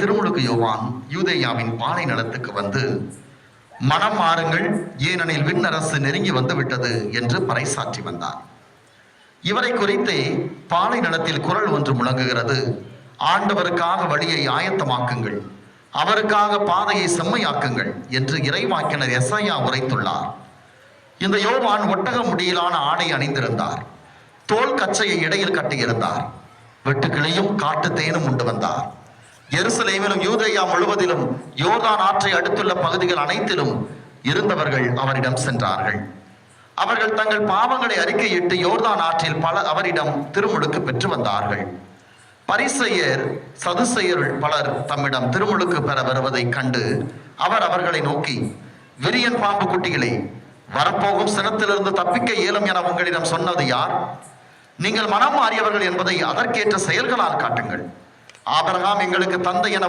திருமுழுக்கு யோவான் யூதேயாவின் பாலை நலத்துக்கு வந்து மனம் மாறுங்கள் ஏனெனில் விண்ணரசு நெருங்கி வந்து விட்டது என்று பறைசாற்றி வந்தார். இவரை குறித்தே பாலை நலத்தில் குரல் ஒன்று முழங்குகிறது. ஆண்டவருக்காக வழியை ஆயத்தமாக்குங்கள் அவருக்காக பாதையை செம்மையாக்குங்கள் என்று இறைவாக்கினர் எஸ்ஐயா உரைத்துள்ளார். இந்த யோவான் ஒட்டக முடியிலான ஆடை அணிந்திருந்தார். தோல் கச்சையை இடையில் கட்டியிருந்தார். வெட்டுக்கிளையும் காட்டு தேனும் உண்டு வந்தார். எருசலேமிலும் யூதேயா முழுவதிலும் யோர்தான் ஆற்றை அடுத்துள்ள பகுதிகள் அனைத்திலும் இருந்தவர்கள் அவரிடம் சென்றார்கள். அவர்கள் தங்கள் பாவங்களை அறிக்கையிட்டு யோர்தான் ஆற்றில் பல அவரிடம் திருமுழுக்கு பெற்று வந்தார்கள். பரிசெயர் சதுசெயர் பலர் தம்மிடம் திருமுழுக்கு பெற வருவதைக் கண்டு அவர் அவர்களை நோக்கி விரியன் பாம்பு குட்டிகளே வரப்போகும் சினத்திலிருந்து தப்பிக்க இயலும் என உங்களிடம் சொன்னது யார்? நீங்கள் மனம் மாறியவர்கள் என்பதை அதற்கேற்ற செயல்களால் காட்டுங்கள். ஆபரகாம் எங்களுக்கு தந்தை என